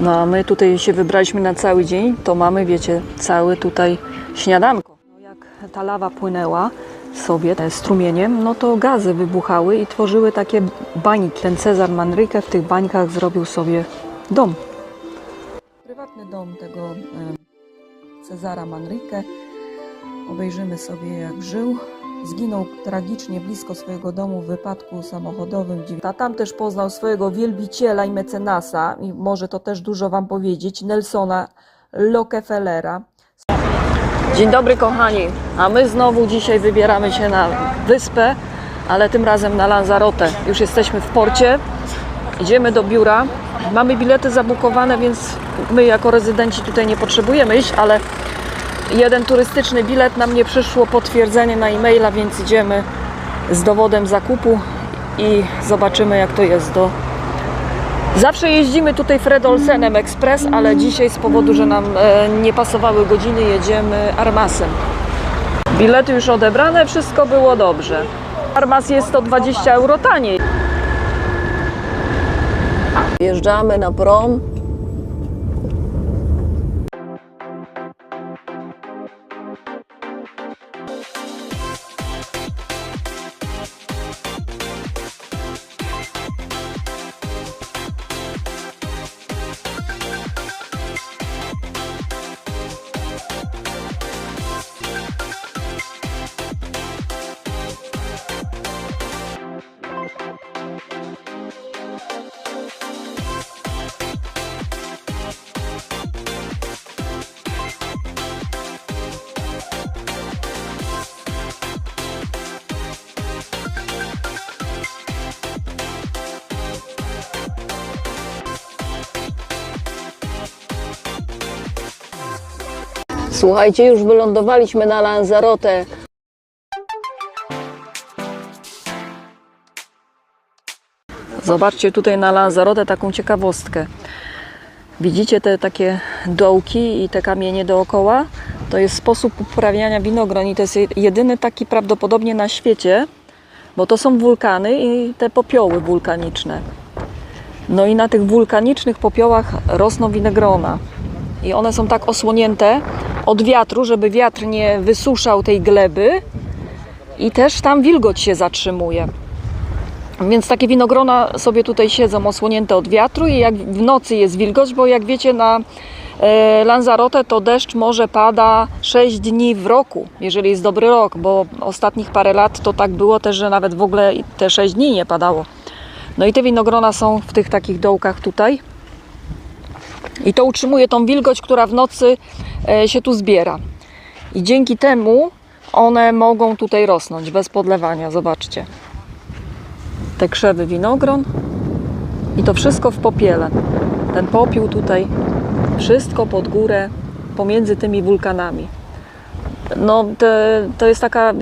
No a my tutaj się wybraliśmy na cały dzień, to mamy, wiecie, cały tutaj śniadanko. No, jak ta lawa płynęła sobie strumieniem, no to gazy wybuchały i tworzyły takie bańki. Ten Cezar Manrique w tych bańkach zrobił sobie dom. Prywatny dom tego Cezara Manrique. Obejrzymy sobie jak żył. Zginął tragicznie blisko swojego domu w wypadku samochodowym. A tam też poznał swojego wielbiciela i mecenasa, i może to też dużo Wam powiedzieć, Nelsona Lockefellera. Dzień dobry kochani, a my znowu dzisiaj wybieramy się na wyspę, ale tym razem na Lanzarote. Już jesteśmy w porcie, idziemy do biura. Mamy bilety zabukowane, więc my jako rezydenci tutaj nie potrzebujemy iść, ale jeden turystyczny bilet nam nie przyszło, potwierdzenie na e-maila, więc idziemy z dowodem zakupu i zobaczymy jak to jest do... Zawsze jeździmy tutaj Fred Olsenem Express, ale dzisiaj z powodu, że nam e, nie pasowały godziny, jedziemy Armasem. Bilety już odebrane, wszystko było dobrze. Armas jest 120 euro taniej. Wjeżdżamy na prom. Słuchajcie, już wylądowaliśmy na Lanzarote. Zobaczcie tutaj na Lanzarote taką ciekawostkę. Widzicie te takie dołki i te kamienie dookoła? To jest sposób uprawiania winogron i to jest jedyny taki prawdopodobnie na świecie, bo to są wulkany i te popioły wulkaniczne. No i na tych wulkanicznych popiołach rosną winogrona. I one są tak osłonięte od wiatru, żeby wiatr nie wysuszał tej gleby i też tam wilgoć się zatrzymuje. Więc takie winogrona sobie tutaj siedzą osłonięte od wiatru i jak w nocy jest wilgoć, bo jak wiecie na e, Lanzarote to deszcz może pada 6 dni w roku, jeżeli jest dobry rok, bo ostatnich parę lat to tak było też, że nawet w ogóle te 6 dni nie padało. No i te winogrona są w tych takich dołkach tutaj. I to utrzymuje tą wilgoć, która w nocy e, się tu zbiera. I dzięki temu one mogą tutaj rosnąć bez podlewania. Zobaczcie. Te krzewy winogron i to wszystko w popiele. Ten popiół tutaj, wszystko pod górę, pomiędzy tymi wulkanami. No, te, to jest taka,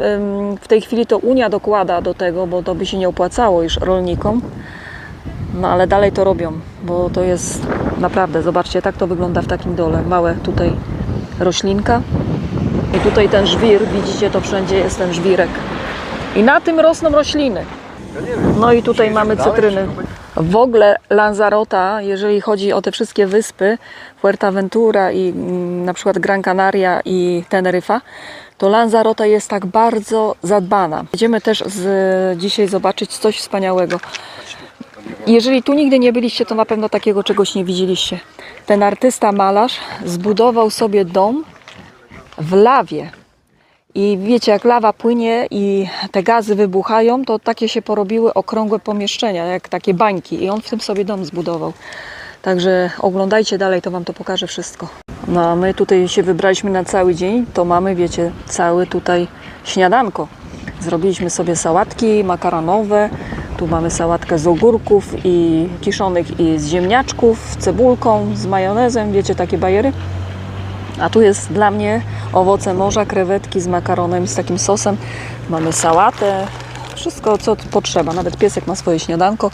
w tej chwili to Unia dokłada do tego, bo to by się nie opłacało już rolnikom. No ale dalej to robią, bo to jest naprawdę, zobaczcie, tak to wygląda w takim dole. Małe tutaj roślinka i tutaj ten żwir, widzicie, to wszędzie jest ten żwirek. I na tym rosną rośliny. No i tutaj mamy cytryny. W ogóle Lanzarota, jeżeli chodzi o te wszystkie wyspy, Fuerteventura i mm, na przykład Gran Canaria i Teneryfa, to Lanzarota jest tak bardzo zadbana. Będziemy też z, dzisiaj zobaczyć coś wspaniałego. Jeżeli tu nigdy nie byliście, to na pewno takiego czegoś nie widzieliście. Ten artysta malarz zbudował sobie dom w lawie. I wiecie, jak lawa płynie i te gazy wybuchają, to takie się porobiły okrągłe pomieszczenia, jak takie bańki. I on w tym sobie dom zbudował. Także oglądajcie dalej, to Wam to pokażę wszystko. No a my tutaj się wybraliśmy na cały dzień, to mamy, wiecie, cały tutaj śniadanko. Zrobiliśmy sobie sałatki makaronowe, tu mamy sałatkę z ogórków i kiszonych i z ziemniaczków, cebulką, z majonezem, wiecie, takie bajery. A tu jest dla mnie owoce morza, krewetki z makaronem, z takim sosem. Mamy sałatę, wszystko co potrzeba. Nawet piesek ma swoje śniadanko,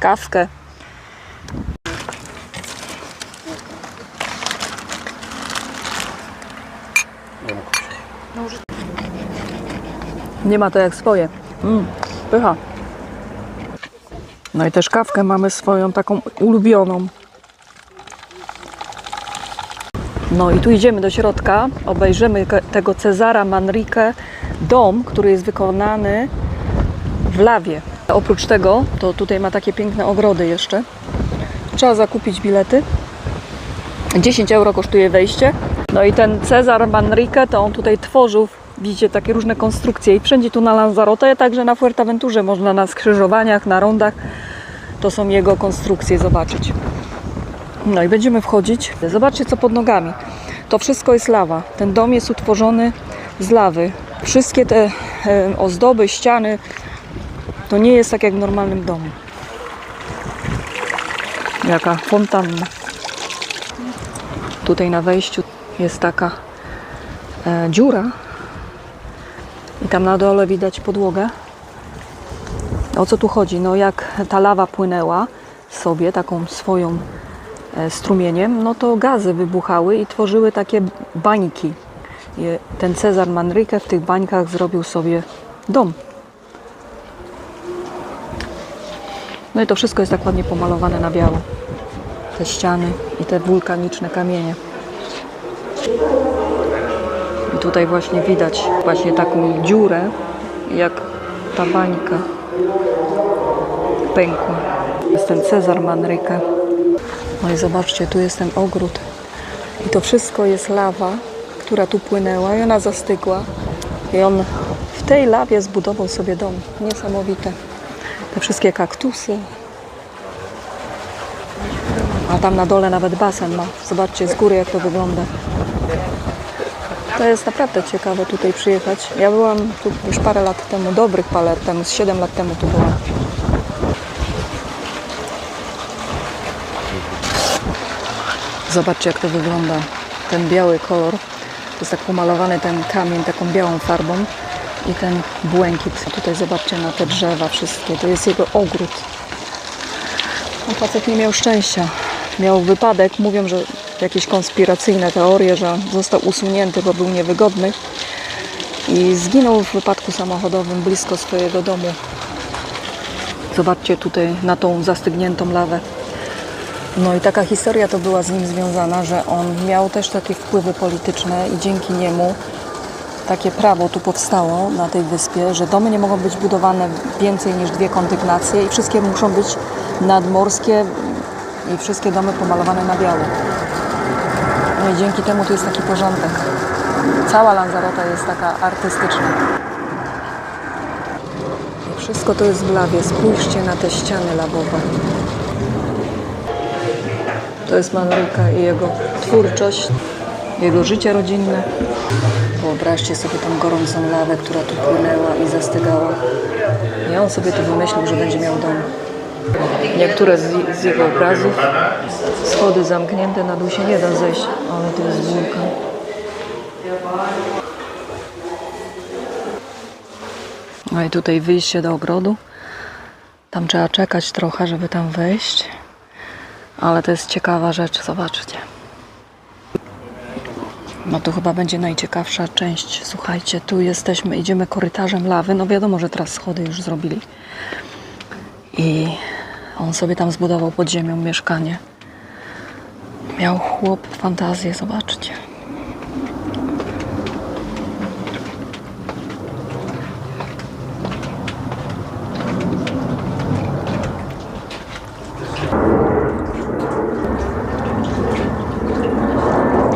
kawkę. Nie ma to jak swoje. Mm, pycha. No i też kawkę mamy swoją taką ulubioną. No i tu idziemy do środka, obejrzymy tego Cezara Manrique dom, który jest wykonany w lawie. Oprócz tego, to tutaj ma takie piękne ogrody jeszcze. Trzeba zakupić bilety. 10 euro kosztuje wejście. No i ten Cezar Manrique, to on tutaj tworzył, widzicie, takie różne konstrukcje i wszędzie tu na Lanzarote, także na Fuerteventurze można na skrzyżowaniach, na rondach, to są jego konstrukcje zobaczyć. No i będziemy wchodzić. Zobaczcie, co pod nogami. To wszystko jest lawa. Ten dom jest utworzony z lawy. Wszystkie te e, ozdoby, ściany, to nie jest tak jak w normalnym domu. Jaka fontanna. Tutaj na wejściu jest taka e, dziura. I tam na dole widać podłogę. O co tu chodzi? No jak ta lawa płynęła sobie taką swoją e, strumieniem, no to gazy wybuchały i tworzyły takie bańki. I ten Cezar Manrique w tych bańkach zrobił sobie dom. No i to wszystko jest tak ładnie pomalowane na biało. Te ściany i te wulkaniczne kamienie. Tutaj właśnie widać właśnie taką dziurę, jak ta bańka pękła. Jest ten Cezar Manrique. No i zobaczcie, tu jest ten ogród. I to wszystko jest lawa, która tu płynęła i ona zastygła. I on w tej lawie zbudował sobie dom. Niesamowite. Te wszystkie kaktusy. A tam na dole nawet basen ma. Zobaczcie z góry jak to wygląda. To jest naprawdę ciekawe tutaj przyjechać. Ja byłam tu już parę lat temu, dobrych parę temu, z 7 lat temu tu byłam. Zobaczcie jak to wygląda. Ten biały kolor. To jest tak pomalowany ten kamień taką białą farbą i ten błękit. Tutaj zobaczcie na te drzewa wszystkie. To jest jego ogród. A facet nie miał szczęścia. Miał wypadek. Mówią, że jakieś konspiracyjne teorie, że został usunięty, bo był niewygodny. I zginął w wypadku samochodowym blisko swojego domu. Zobaczcie tutaj na tą zastygniętą lawę. No i taka historia to była z nim związana, że on miał też takie wpływy polityczne i dzięki niemu takie prawo tu powstało na tej wyspie, że domy nie mogą być budowane więcej niż dwie kondygnacje i wszystkie muszą być nadmorskie i wszystkie domy pomalowane na biało. No i dzięki temu tu jest taki porządek. Cała Lanzarote jest taka artystyczna. Wszystko to jest w lawie. Spójrzcie na te ściany lawowe. To jest Manryka i jego twórczość, jego życie rodzinne. Wyobraźcie sobie tą gorącą lawę, która tu płynęła i zastygała. I on sobie to wymyślił, że będzie miał dom. Niektóre z, z jego obrazów, schody zamknięte, na dół się nie da zejść, ale to jest wulkan. No i tutaj wyjście do ogrodu. Tam trzeba czekać trochę, żeby tam wejść. Ale to jest ciekawa rzecz, zobaczcie. No tu chyba będzie najciekawsza część. Słuchajcie, tu jesteśmy, idziemy korytarzem lawy. No wiadomo, że teraz schody już zrobili. I on sobie tam zbudował pod ziemią mieszkanie. Miał chłop fantazję, zobaczcie.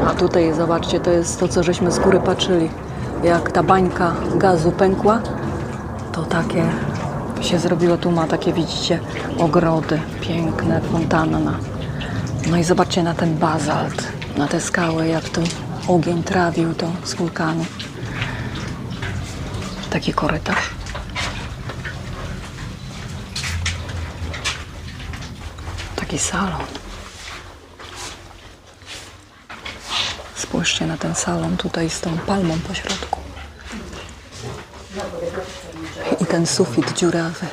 A tutaj zobaczcie, to jest to, co żeśmy z góry patrzyli. Jak ta bańka gazu pękła, to takie się zrobiło. Tu ma takie, widzicie, ogrody, piękne, fontanna. No i zobaczcie na ten bazalt, na te skały, jak to ogień trawił to z wulkanu. Taki korytarz. Taki salon. Spójrzcie na ten salon tutaj z tą palmą po środku. I ten sufit dziurawy.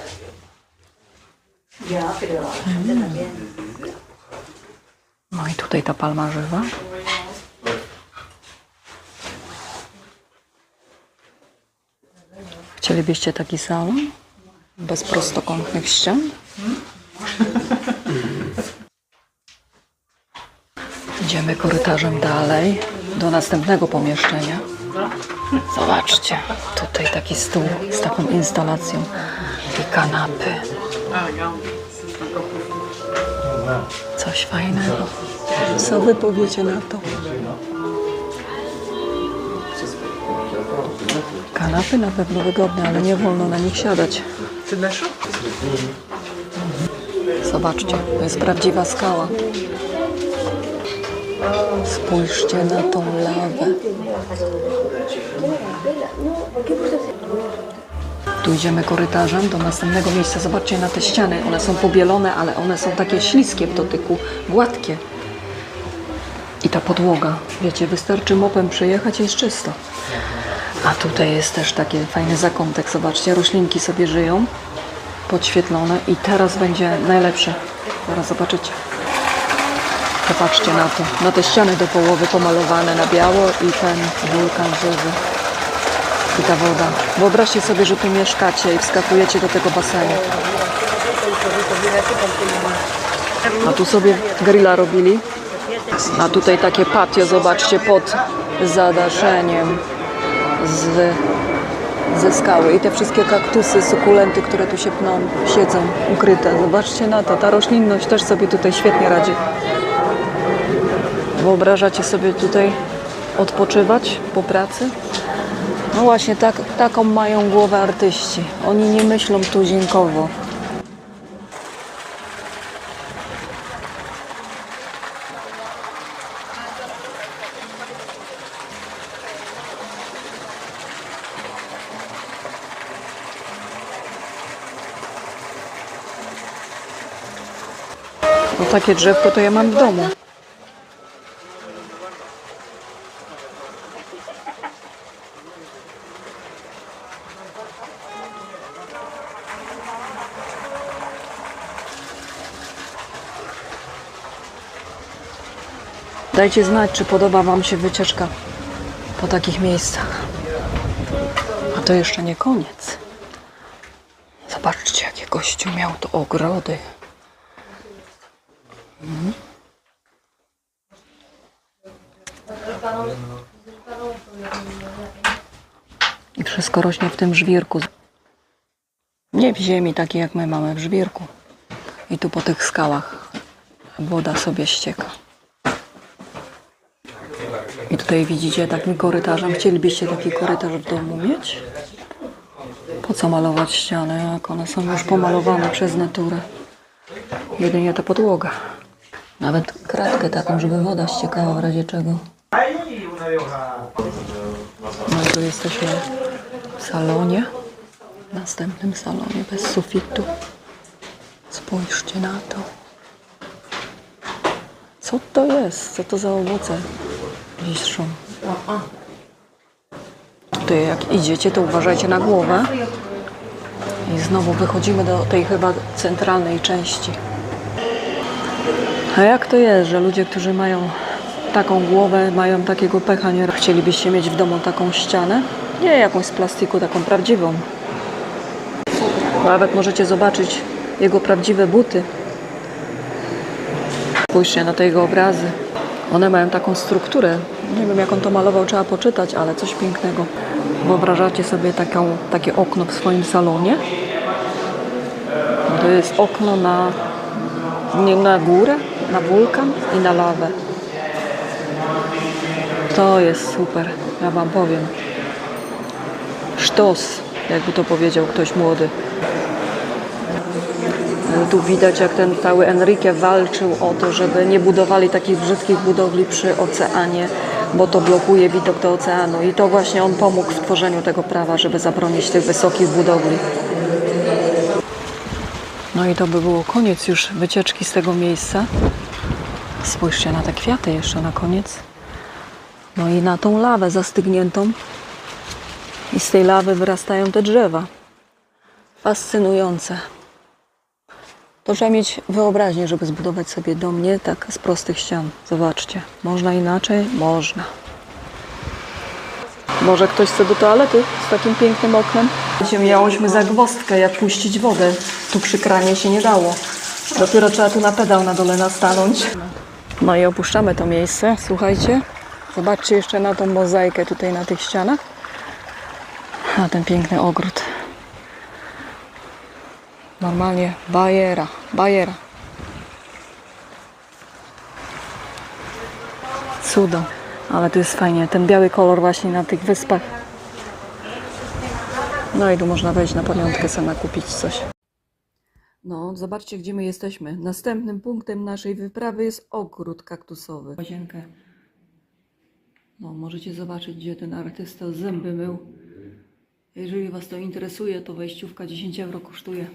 No i tutaj ta palma żywa. Chcielibyście taki salon? Bez prostokątnych ścian? Idziemy korytarzem dalej do następnego pomieszczenia. Zobaczcie, tutaj taki stół z taką instalacją i kanapy. Coś fajnego. Co wy powiecie na to? Kanapy na pewno wygodne, ale nie wolno na nich siadać. Zobaczcie, to jest prawdziwa skała. Spójrzcie na tą lawę. Tu idziemy korytarzem do następnego miejsca. Zobaczcie na te ściany. One są pobielone, ale one są takie śliskie w dotyku, gładkie. I ta podłoga, wiecie, wystarczy mopem przejechać jest czysto. A tutaj jest też taki fajny zakątek. Zobaczcie, roślinki sobie żyją, podświetlone i teraz będzie najlepsze. Zaraz zobaczycie. Popatrzcie na to. Na te ściany do połowy pomalowane na biało i ten wulkan żywy. I ta woda. Wyobraźcie sobie, że tu mieszkacie i wskakujecie do tego basenu. A tu sobie grilla robili. A tutaj takie patio, zobaczcie, pod zadaszeniem z, ze skały. I te wszystkie kaktusy, sukulenty, które tu się pną, siedzą ukryte. Zobaczcie na to. Ta roślinność też sobie tutaj świetnie radzi. Wyobrażacie sobie tutaj odpoczywać po pracy? No właśnie, tak, taką mają głowę artyści. Oni nie myślą tuzinkowo. No takie drzewko to ja mam w domu. Dajcie znać, czy podoba Wam się wycieczka po takich miejscach. A to jeszcze nie koniec. Zobaczcie, jakie gościu miał tu ogrody. Mhm. I wszystko rośnie w tym żwirku. Nie w ziemi takiej, jak my mamy w żwirku. I tu po tych skałach woda sobie ścieka. I tutaj widzicie takim korytarzem. Chcielibyście taki korytarz w domu mieć? Po co malować ściany, jak one są już pomalowane przez naturę? Jedynie ta podłoga. Nawet kratkę taką, żeby woda ściekała w razie czego. No i tu jesteśmy w salonie. W następnym salonie bez sufitu. Spójrzcie na to. Co to jest? Co to za owoce wiszą? Tutaj jak idziecie, to uważajcie na głowę. I znowu wychodzimy do tej chyba centralnej części. A jak to jest, że ludzie, którzy mają taką głowę, mają takiego pecha, nie chcielibyście mieć w domu taką ścianę? Nie jakąś z plastiku, taką prawdziwą. Nawet możecie zobaczyć jego prawdziwe buty. Spójrzcie na te jego obrazy. One mają taką strukturę. Nie wiem, jak on to malował, trzeba poczytać, ale coś pięknego. Wyobrażacie sobie taką, takie okno w swoim salonie? To jest okno na, nie, na górę, na wulkan i na lawę. To jest super, ja Wam powiem. Sztos, jakby to powiedział ktoś młody. Tu widać, jak ten cały Enrique walczył o to, żeby nie budowali takich brzydkich budowli przy oceanie, bo to blokuje widok do oceanu. I to właśnie on pomógł w tworzeniu tego prawa, żeby zabronić tych wysokich budowli. No i to by było koniec już wycieczki z tego miejsca. Spójrzcie na te kwiaty jeszcze na koniec. No i na tą lawę zastygniętą. I z tej lawy wyrastają te drzewa. Fascynujące. To trzeba mieć wyobraźnię, żeby zbudować sobie dom nie tak z prostych ścian. Zobaczcie. Można inaczej? Można. Może ktoś chce do toalety z takim pięknym oknem? Miałyśmy zagwozdkę, jak puścić wodę. Tu przy kranie się nie dało. Dopiero trzeba tu na pedał na dole nastanąć. No i opuszczamy to miejsce, słuchajcie. Zobaczcie jeszcze na tą mozaikę tutaj na tych ścianach. A ten piękny ogród. Normalnie bajera, bajera. Cudo. Ale tu jest fajnie. Ten biały kolor właśnie na tych wyspach. No i tu można wejść na pamiątkę sama kupić coś. No, zobaczcie, gdzie my jesteśmy. Następnym punktem naszej wyprawy jest ogród kaktusowy. Łazienkę. No, możecie zobaczyć, gdzie ten artysta zęby mył. Jeżeli Was to interesuje, to wejściówka 10 euro kosztuje.